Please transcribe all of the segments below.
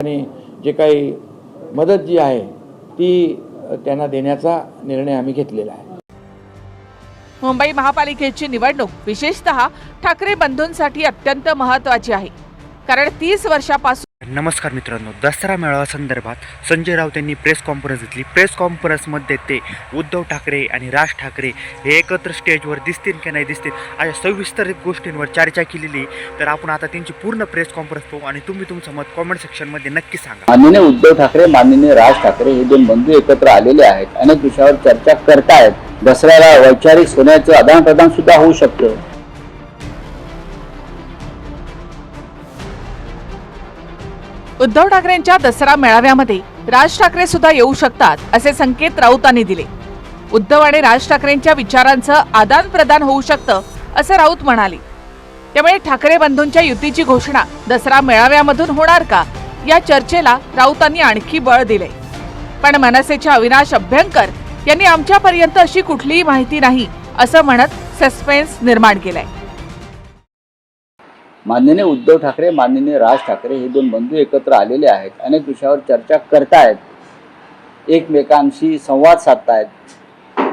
आणि जे काही मदत जी आहे ती त्यांना देण्याचा निर्णय आम्ही घेतलेला आहे. मुंबई महापालिकेची निवडणूक विशेषतः ठाकरे बंधूंसाठी अत्यंत महत्वाची आहे. कारण तीस वर्षापासून नमस्कार मित्रांनो दसरा मेळावा संदर्भात संजय राऊत यांनी प्रेस कॉन्फरन्स घेतली. प्रेस कॉन्फरन्समध्ये ते उद्धव ठाकरे आणि राज ठाकरे हे एकत्र स्टेजवर दिसतील की नाही दिसतील अशा सविस्तर गोष्टींवर चर्चा केलेली. तर आपण आता त्यांची पूर्ण प्रेस कॉन्फरन्स पाहू आणि तुम्ही तुमचं मत कॉमेंट सेक्शनमध्ये नक्की सांगा. माननीय उद्धव ठाकरे माननीय राज ठाकरे हे दोन बंधू एकत्र आलेले आहेत. अनेक विषयावर चर्चा करतायत. दसऱ्याला वैचारिक सोन्याचं आदान प्रदान सुद्धा होऊ शकतं. उद्धव ठाकरेंच्या दसरा मेळाव्यामध्ये राज ठाकरे सुद्धा येऊ शकतात असे संकेत राऊतांनी दिले. उद्धव आणि राज ठाकरेंच्या विचारांचं आदान प्रदान होऊ शकतं असं राऊत म्हणाले. त्यामुळे ठाकरे बंधूंच्या युतीची घोषणा दसरा मेळाव्यामधून होणार का या चर्चेला राऊतांनी आणखी बळ दिले. पण मनसेच्या अविनाश अभ्यंकर यांनी आमच्यापर्यंत अशी कुठलीही माहिती नाही असं म्हणत सस्पेन्स निर्माण केलाय. माननीय उद्धव ठाकरे माननीय राज ठाकरे हे दोन बंधू एकत्र आलेले आहेत. अनेक विषयावर चर्चा करतायत. एकमेकांशी संवाद साधतायत.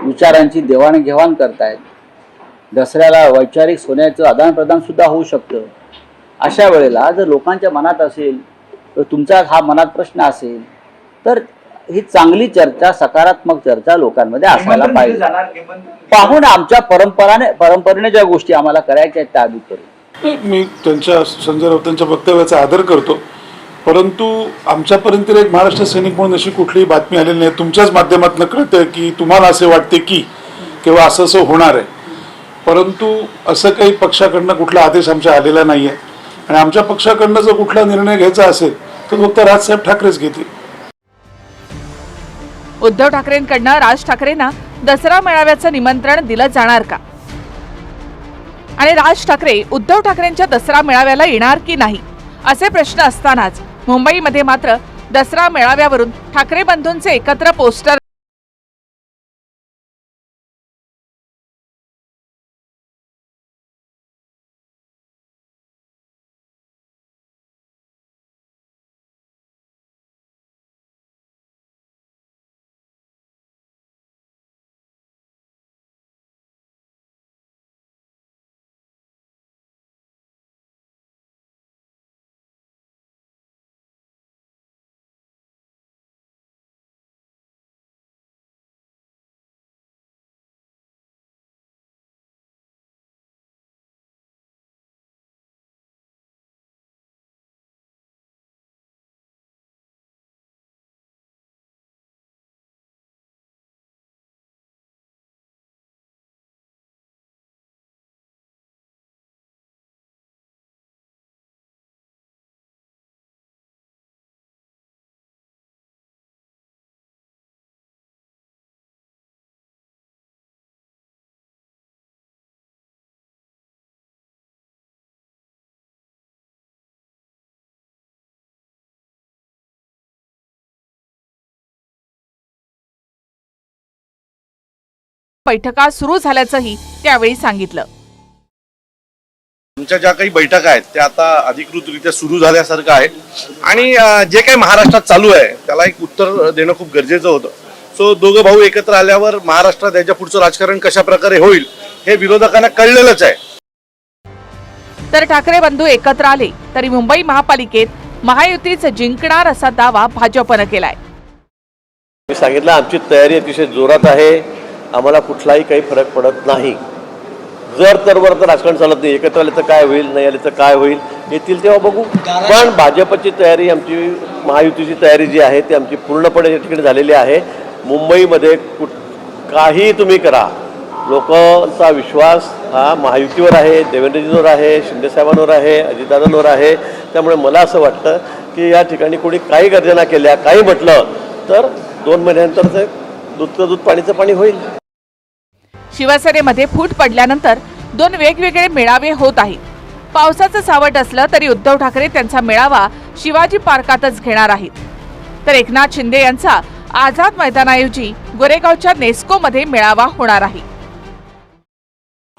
विचारांची देवाणघेवाण करतायत. दसऱ्याला वैचारिक सोन्याचं आदान प्रदान सुद्धा होऊ शकतं. अशा वेळेला जर लोकांच्या मनात असेल तर तुमचा हा मनात प्रश्न असेल तर ही चांगली चर्चा सकारात्मक चर्चा लोकांमध्ये असायला पाहिजे. पाहून आमच्या परंपराने परंपरेने ज्या गोष्टी आम्हाला करायच्या आहेत त्या आम्ही करू. नाही, मी त्यांच्या संजय राऊतांच्या वक्तव्याचा आदर करतो. परंतु आमच्यापर्यंत एक महाराष्ट्र सैनिक म्हणून अशी कुठलीही बातमी आलेली नाही. तुमच्याच माध्यमातून कळतंय की तुम्हाला असे वाटते की किंवा असं असं होणार आहे. परंतु असं काही पक्षाकडनं कुठला आदेश आमच्या आलेला नाही आहे आणि आमच्या पक्षाकडनं जर कुठला निर्णय घ्यायचा असेल तर फक्त राजसाहेब ठाकरेच घेतील. उद्धव ठाकरेंकडनं राज ठाकरेंना दसरा मेळाव्याचं निमंत्रण दिलं जाणार का? आणि राज ठाकरे उद्धव ठाकरेंच्या दसरा मेळाव्याला येणार की नाही? असे प्रश्न असतानाच मुंबईमध्ये मात्र दसरा मेळाव्यावरून ठाकरे बंधूंचे एकत्र पोस्टर बैठका सुरू झाल्याचंही त्यावेळी सांगितलं. आमच्या ज्या काही बैठका आहेत त्या आता अधिकृतरित्या सुरू झाल्यासारखं आहे. आणि जे काही महाराष्ट्रात चालू आहे त्याला एक उत्तर देणं खूप गरजेचं होतं. सो दोघं भाऊ एकत्र आल्यावर महाराष्ट्रात याच्या पुढचं राजकारण कशा प्रकारे होईल हे विरोधकांना कळलेलंच आहे. तर ठाकरे बंधू एकत्र आले तरी मुंबई महापालिकेत महायुतीच जिंकणार असा दावा भाजपनं केलाय. मी सांगितलं आमची तयारी अतिशय जोरात आहे. आम्हाला कुठलाही काही फरक पडत नाही. जर तर वर तर राजकारण चालत नाही एकत्र आले तर काय होईल नाही आले तर काय होईल येतील तेव्हा बघू. पण भाजपची तयारी आमची महायुतीची तयारी जी आहे ती आमची पूर्णपणे या ठिकाणी झालेली आहे. मुंबईमध्ये कुठ काही तुम्ही करा. लोकांचा विश्वास हा महायुतीवर आहे देवेंद्रजींवर आहे शिंदेसाहेबांवर आहे अजितदादांवर आहे. त्यामुळे मला असं वाटतं की या ठिकाणी कोणी काही गर्जना केल्या काही म्हटलं तर दोन महिन्यानंतर ते दूधचं दूध पाणीचं पाणी होईल. शिवसेनेमध्ये फूट पडल्यानंतर दोन वेगवेगळे मेळावे होत आहेत. पावसाचं सावट असलं तरी उद्धव ठाकरे त्यांचा मेळावा शिवाजी पार्कातच घेणार आहेत. तर एकनाथ शिंदे यांचा आझाद मैदानाऐवजी गोरेगावच्या नेस्कोमध्ये मेळावा होणार आहे.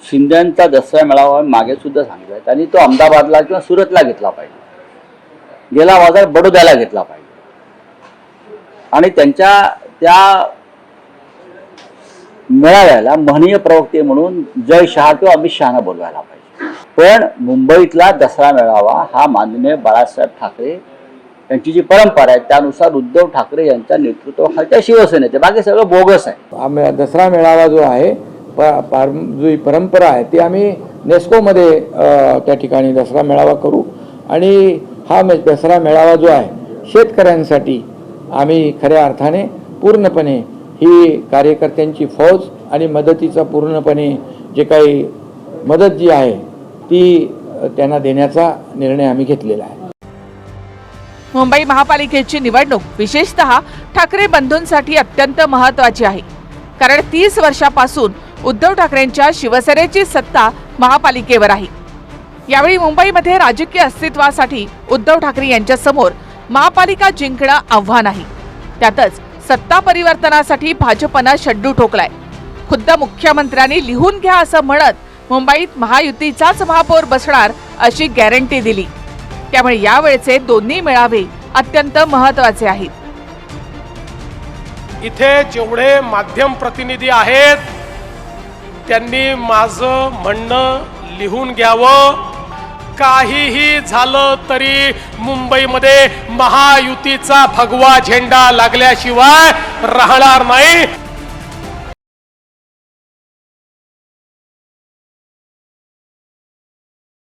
शिंद्यांचा दसरा मेळावा मागे सुद्धा सांगितलाय आणि तो अहमदाबादला किंवा सुरतला घेतला पाहिजे. गेला बाजार बडोद्याला घेतला पाहिजे. आणि त्यांच्या त्या मेळाव्याला महनीय प्रवक्ते म्हणून जय शहा किंवा अमित शहाना बोलवायला पाहिजे. पण मुंबईतला दसरा मेळावा हा माननीय बाळासाहेब ठाकरे यांची जी परंपरा आहे त्यानुसार उद्धव ठाकरे यांच्या नेतृत्वाखालच्या शिवसेनेचे बाकी सगळं बोगस आहे. आम्ही दसरा मेळावा जो आहे प पार जी परंपरा आहे ती आम्ही नेस्कोमध्ये त्या ठिकाणी दसरा मेळावा करू. आणि हा मे दसरा मेळावा जो आहे शेतकऱ्यांसाठी आम्ही खऱ्या अर्थाने पूर्णपणे ही कार्यकर्त्यांची फौज आणि मदतीचा पूर्णपणे जे काही मदत जी आहे ती त्यांना देण्याचा निर्णय आम्ही घेतलेला आहे. मुंबई महापालिकेची निवडणूक विशेषतः ठाकरे बंधूंसाठी अत्यंत महत्वाची आहे. कारण तीस वर्षापासून उद्धव ठाकरेंच्या शिवसेनेची सत्ता महापालिकेवर आहे. यावेळी मुंबईमध्ये राजकीय अस्तित्वासाठी उद्धव ठाकरे यांच्यासमोर महापालिका जिंकणं आव्हान आहे. त्यातच सत्ता परिवर्तनासाठी भाजपनं शड्डू ठोकलाय. खुद्द मुख्यमंत्र्यांनी लिहून घ्या असं म्हणत मुंबईत महायुतीचाच महापौर बसणार अशी गॅरंटी दिली. त्यामुळे यावेळचे दोन्ही मेळावे अत्यंत महत्त्वाचे आहेत. इथे जेवढे माध्यम प्रतिनिधी आहेत त्यांनी माझं म्हणणं लिहून घ्यावं. काहीही झालं तरी मुंबईमध्ये महायुतीचा भगवा झेंडा लागल्याशिवाय राहणार नाही.